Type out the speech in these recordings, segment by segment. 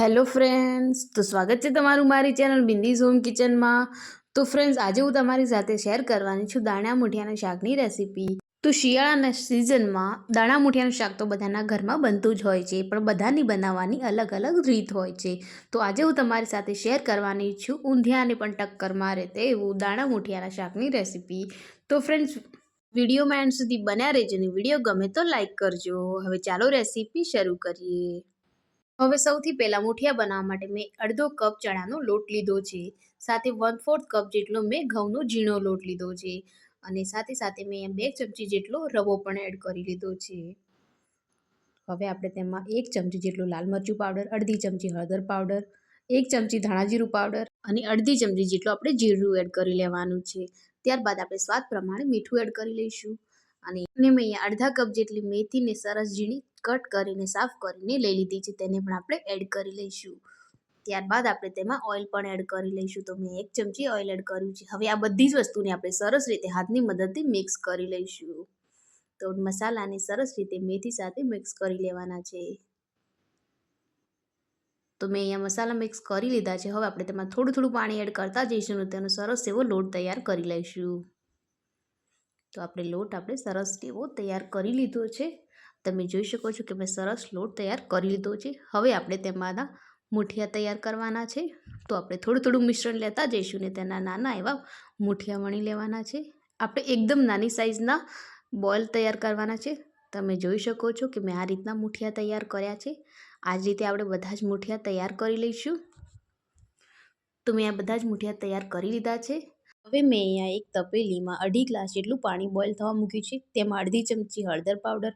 Hello friends, તો સ્વાગત છે તમારું મારી ચેનલ બિંદીઝ હોમ કિચનમાં. તો ફ્રેન્ડ્સ, આજે હું તમારી સાથે શેર કરવાની છું દાણા મૂઠિયાના શાકની રેસીપી. તો શિયાળાના સિઝનમાં દાણા મૂઠિયાનું શાક તો બધાના ઘરમાં બનતું જ હોય છે, પણ બધાની બનાવવાની અલગ અલગ રીત હોય છે. તો આજે હું તમારી સાથે શેર કરવાની છું ઊંધિયાને પણ ટક્કર મારે તેવું દાણા મૂઠિયાના શાકની રેસીપી. તો ફ્રેન્ડ્સ વિડીયોમાં એન્ડ સુધી બન્યા રહેજો ને વીડિયો ગમે તો લાઇક કરજો. હવે ચાલો રેસીપી શરૂ કરીએ. હવે સૌથી પહેલાં મુઠિયા બનાવવા માટે મેં અડધો કપ ચણાનો લોટ લીધો છે. સાથે વન ફોર્થ કપ જેટલો મેં ઘઉંનો ઝીણો લોટ લીધો છે. અને સાથે સાથે મેં બે ચમચી જેટલો રવો પણ એડ કરી લીધો છે. હવે આપણે તેમાં એક ચમચી જેટલું લાલ મરચું પાવડર અડધી ચમચી હળદર પાવડર એક ચમચી ધાણા જીરું પાવડર અને અડધી ચમચી જેટલું આપણે જીરું એડ કરી લેવાનું છે. ત્યારબાદ આપણે સ્વાદ પ્રમાણે મીઠું એડ કરી લઈશું. અને મેં અહીંયા અડધા કપ જેટલી મેથીને સરસ ઝીણી કટ કરીને, સાફ કરીને લઈ લીધી છે. તેને પણ આપણે એડ કરી લઈશું. ત્યારબાદ આપણે તેમાં ઓઇલ પણ એડ કરી લઈશું. તો મેં એક ચમચી ઓઇલ એડ કર્યું છે. હવે આ બધી જ વસ્તુને આપણે સરસ રીતે હાથની મદદથી મિક્સ કરી લઈશું. તો મસાલાને સરસ રીતે મેથી સાથે મિક્સ કરી લેવાના છે. તો મેં અહીંયા મસાલા મિક્સ કરી લીધા છે. હવે આપણે તેમાં થોડું થોડું પાણી એડ કરતા જઈશું અને તેનો સરસ એવો લોટ તૈયાર કરી લઈશું. તો આપણે લોટ આપણે સરસ એવો તૈયાર કરી લીધો છે. તમે જોઈ શકો છો કે મેં સરસ લોટ તૈયાર કરી લીધો છે. હવે આપણે તેમાંના મૂઠિયા તૈયાર કરવાના છે. તો આપણે થોડું થોડું મિશ્રણ લેતા જઈશું ને તેના નાના એવા મૂઠિયા વણી લેવાના છે. આપણે એકદમ નાની સાઇઝના બોઇલ તૈયાર કરવાના છે. તમે જોઈ શકો છો કે મેં આ રીતના મૂઠિયા તૈયાર કર્યા છે. આ જ રીતે આપણે બધા જ મૂઠિયા તૈયાર કરી લઈશું. તો મેં આ બધા જ મૂઠિયા તૈયાર કરી લીધા છે. હવે મેં અહીંયા એક તપેલીમાં અઢી ગ્લાસ જેટલું પાણી બોઇલ થવા મૂક્યું છે, તેમાં અડધી ચમચી હળદર પાવડર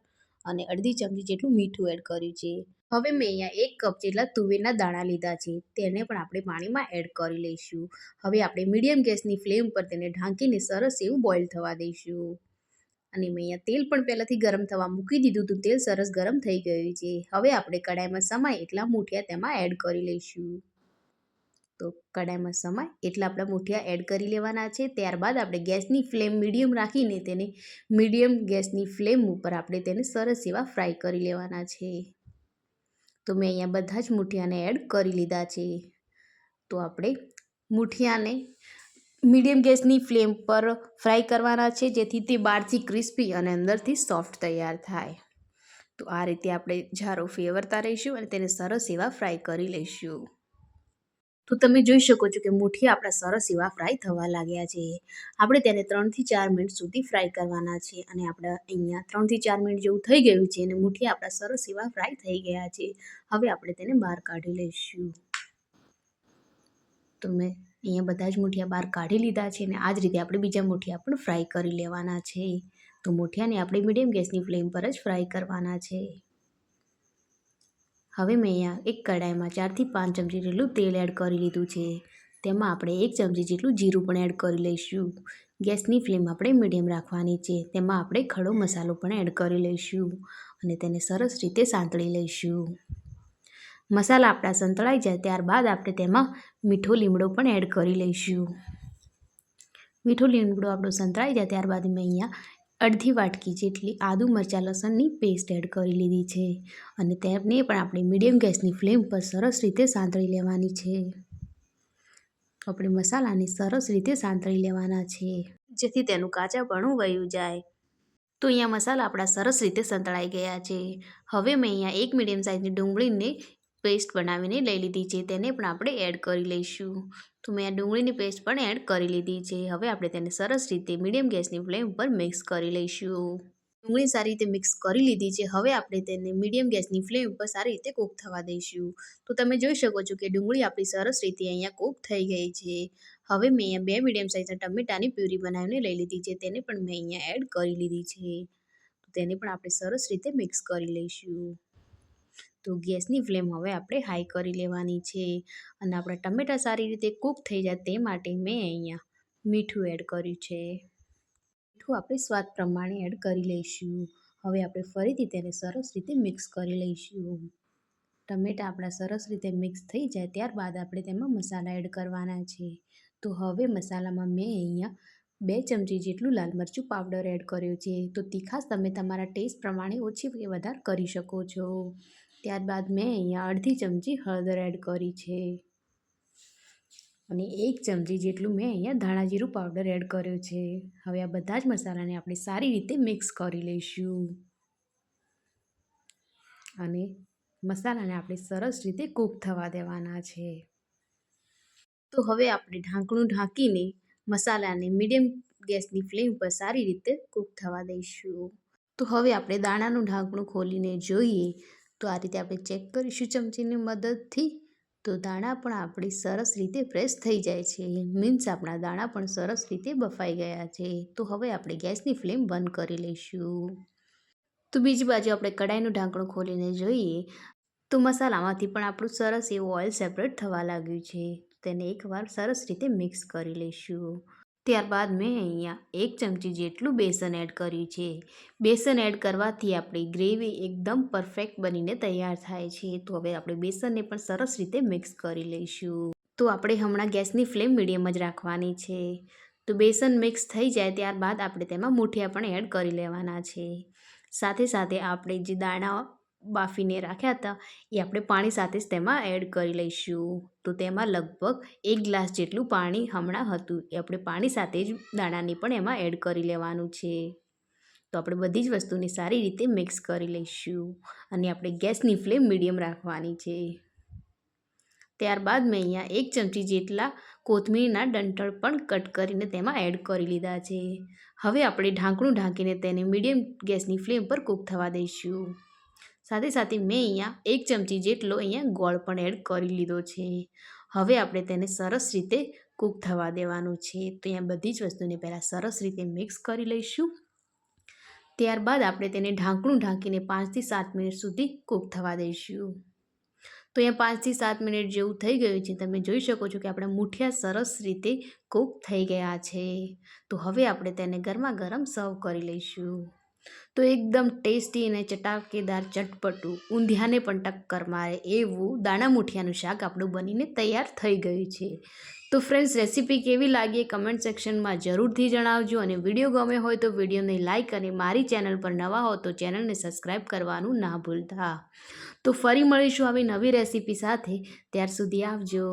અને અડધી ચમચી જેટલું મીઠું એડ કર્યું છે. હવે મેં અહીંયા એક કપ જેટલા તુવેરના દાણા લીધા છે, તેને પણ આપણે પાણીમાં એડ કરી લઈશું. હવે આપણે મીડિયમ ગેસની ફ્લેમ પર તેને ઢાંકીને સરસ એવું બોઇલ થવા દઈશું. અને મેં અહીંયા તેલ પણ પહેલાંથી ગરમ થવા મૂકી દીધું હતું, તેલ સરસ ગરમ થઈ ગયું છે. હવે આપણે કડાઈમાં સમાય એટલા મૂઠિયા તેમાં એડ કરી લઈશું. તો કડાઈમાં સમાય એટલા આપણા મૂઠિયા એડ કરી લેવાના છે. ત્યારબાદ આપણે ગેસની ફ્લેમ મીડિયમ રાખીને તેને મીડિયમ ગેસની ફ્લેમ ઉપર આપણે તેને સરસ એવા ફ્રાય કરી લેવાના છે. તો મેં અહીંયા બધા જ મૂઠિયાને એડ કરી લીધા છે. તો આપણે મૂઠિયાને મીડિયમ ગેસની ફ્લેમ પર ફ્રાય કરવાના છે, જેથી તે બહારથી ક્રિસ્પી અને અંદરથી સોફ્ટ તૈયાર થાય. તો આ રીતે આપણે જારો ફેવરતા રહીશું અને તેને સરસ એવા ફ્રાય કરી લઈશું. તો તમે જોઈ શકો છો કે મુઠ્ઠી આપણા સરસ એવા ફ્રાય થવા લાગ્યા છે. આપણે તેને ત્રણથી ચાર મિનિટ સુધી ફ્રાય કરવાના છે અને આપણે અહીંયા ત્રણથી ચાર મિનિટ જેવું થઈ ગયું છે અને મુઠ્ઠી આપણા સરસ એવા ફ્રાય થઈ ગયા છે. હવે આપણે તેને બહાર કાઢી લઈશું. તો મેં અહીંયા બધા જ મુઠિયા બહાર કાઢી લીધા છે અને આ જ રીતે આપણે બીજા મુઠિયા પણ ફ્રાય કરી લેવાના છે. તો મુઠિયાને આપણે મીડિયમ ગેસની ફ્લેમ પર જ ફ્રાય કરવાના છે. હવે મેં અહીંયા એક કડાઈમાં ચારથી પાંચ ચમચી જેટલું તેલ એડ કરી લીધું છે. તેમાં આપણે એક ચમચી જેટલું જીરું પણ એડ કરી લઈશું. ગેસની ફ્લેમ આપણે મીડિયમ રાખવાની છે. તેમાં આપણે ખડો મસાલો પણ એડ કરી લઈશું અને તેને સરસ રીતે સાંતળી લઈશું. મસાલા આપણા સંતળાઈ જાય ત્યારબાદ આપણે તેમાં મીઠો લીમડો પણ એડ કરી લઈશું. મીઠો લીમડો આપણો સંતળાઈ જાય ત્યારબાદ મેં અહીંયા અડધી વાટકી જેટલી આદુ મરચાં લસણની પેસ્ટ એડ કરી લીધી છે અને તેને પણ આપણે મીડિયમ ગેસની ફ્લેમ પર સરસ રીતે સાંતળી લેવાની છે. આપણે મસાલાને સરસ રીતે સાંતળી લેવાના છે. જેથી તેનું કાચાપણું વયું જાય. તો અહીંયા મસાલા આપણા સરસ રીતે સંતળાઈ ગયા છે. હવે મેં અહીંયા એક મીડિયમ સાઇઝની ડુંગળીને પેસ્ટ બનાવીને લઈ લીધી છે. તેને પણ આપણે એડ કરી લઈશું. તો મેં આ ડુંગળીની પેસ્ટ પણ એડ કરી લીધી છે. હવે આપણે તેને સરસ રીતે મીડિયમ ગેસની ફ્લેમ ઉપર મિક્સ કરી લઈશું. ડુંગળી સારી રીતે મિક્સ કરી લીધી છે. હવે આપણે તેને મીડિયમ ગેસની ફ્લેમ ઉપર સારી રીતે કૂક થવા દઈશું. તો તમે જોઈ શકો છો કે ડુંગળી આપણી સરસ રીતે અહીંયા કૂક થઈ ગઈ છે. હવે મેં અહીંયા બે મીડિયમ સાઇઝના ટમેટાની પ્યુરી બનાવીને લઈ લીધી છે. તેને પણ મેં અહીંયા એડ કરી લીધી છે. તો તેને પણ આપણે સરસ રીતે મિક્સ કરી લઈશું. તો ગેસની ફ્લેમ હવે આપણે હાઈ કરી લેવાની છે અને આપણા ટમેટાં સારી રીતે કૂક થઈ જાય તે માટે મેં અહીંયા મીઠું એડ કર્યું છે. મીઠું આપણે સ્વાદ પ્રમાણે એડ કરી લઈશું. હવે આપણે ફરીથી તેને સરસ રીતે મિક્સ કરી લઈશું. ટમેટા આપણા સરસ રીતે મિક્સ થઈ જાય ત્યારબાદ આપણે તેમાં મસાલા એડ કરવાના છે. તો હવે મસાલામાં મેં અહીંયા બે ચમચી જેટલું લાલ મરચું પાવડર એડ કર્યો છે. તો તીખાશ તમે તમારા ટેસ્ટ પ્રમાણે ઓછી કે વધારે કરી શકો છો. ત્યારબાદ મેં અહીંયા અડધી ચમચી હળદર એડ કરી છે. અને એક ચમચી જેટલું મેં અહીંયા ધાણા જીરું પાવડર એડ કર્યો છે. હવે આ બધા જ મસાલાને આપણે સારી રીતે મિક્સ કરી લઈશું. અને મસાલાને આપણે સરસ રીતે કૂક થવા દેવાના છે. તો હવે આપણે ઢાંકણું ઢાંકીને મસાલાને મીડિયમ ગેસની ફ્લેમ પર સારી રીતે કૂક થવા દઈશું. તો હવે આપણે દાણાનું ઢાંકણું ખોલીને જોઈએ તો આ રીતે આપણે ચેક કરીશું ચમચીની મદદથી. તો દાણા પણ આપણી સરસ રીતે પ્રેસ થઈ જાય છે. મીન્સ આપણા દાણા પણ સરસ રીતે બફાઈ ગયા છે. તો હવે આપણે ગેસની ફ્લેમ બંધ કરી લઈશું. તો બીજી બાજુ આપણે કડાઈનું ઢાંકણું ખોલીને જોઈએ. તો મસાલામાંથી પણ આપણું સરસ એવું ઓઇલ સેપરેટ થવા લાગ્યું છે. તેને એકવાર સરસ રીતે મિક્સ કરી લઈશું. ત્યારબાદ મેં અહીંયા એક ચમચી જેટલું બેસન એડ કર્યું છે. બેસન એડ કરવાથી આપણી ગ્રેવી એકદમ પરફેક્ટ બનીને તૈયાર થાય છે. તો હવે આપણે બેસનને પણ સરસ રીતે મિક્સ કરી લઈશું. તો આપણે હમણાં ગેસની ફ્લેમ મીડિયમ જ રાખવાની છે. તો બેસન મિક્સ થઈ જાય ત્યારબાદ આપણે તેમાં મૂઠિયા પણ એડ કરી લેવાના છે. સાથે સાથે આપણે જે દાણા બાફીને રાખ્યા હતા, એ આપણે પાણી સાથે જ તેમાં એડ કરી લઈશું. તો તેમાં લગભગ એક ગ્લાસ જેટલું પાણી હમણાં હતું, એ આપણે પાણી સાથે જ દાણાને પણ એમાં એડ કરી લેવાનું છે. તો આપણે બધી જ વસ્તુને સારી રીતે મિક્સ કરી લઈશું અને આપણે ગેસની ફ્લેમ મીડિયમ રાખવાની છે. ત્યારબાદ મેં અહીંયા એક ચમચી જેટલા કોથમીરના ડંઠળ પણ કટ કરીને તેમાં એડ કરી લીધા છે. હવે આપણે ઢાંકણું ઢાંકીને તેને મીડિયમ ગેસની ફ્લેમ પર કૂક થવા દઈશું. સાથે સાથે મેં અહીંયા એક ચમચી જેટલો અહીંયા ગોળ પણ એડ કરી લીધો છે. હવે આપણે તેને સરસ રીતે કૂક થવા દેવાનું છે. તો અહીંયા બધી જ વસ્તુને પહેલાં સરસ રીતે મિક્સ કરી લઈશું. ત્યારબાદ આપણે તેને ઢાંકણું ઢાંકીને પાંચથી સાત મિનિટ સુધી કૂક થવા દઈશું. તો અહીંયા પાંચથી સાત મિનિટ જેવું થઈ ગયું છે. તમે જોઈ શકો છો કે આપણા મૂઠિયા સરસ રીતે કૂક થઈ ગયા છે. તો હવે આપણે તેને ગરમા ગરમ સર્વ કરી લઈશું. તો એકદમ ટેસ્ટી અને ચટાકેદાર, ચટપટું, ઊંધિયાને પણ ટક્કર મારે એવું દાણા મૂઠિયાનું શાક આપણું બનીને તૈયાર થઈ ગયું છે. તો ફ્રેન્ડ્સ રેસીપી કેવી લાગી કમેન્ટ સેક્શનમાં જરૂરથી જણાવજો અને વીડિયો ગમે હોય તો વિડીયોને લાઇક અને મારી ચેનલ પર નવા હો તો ચેનલને સબસ્ક્રાઈબ કરવાનું ના ભૂલતા. તો ફરી મળીશું આવી નવી રેસીપી સાથે. ત્યાર સુધી આવજો.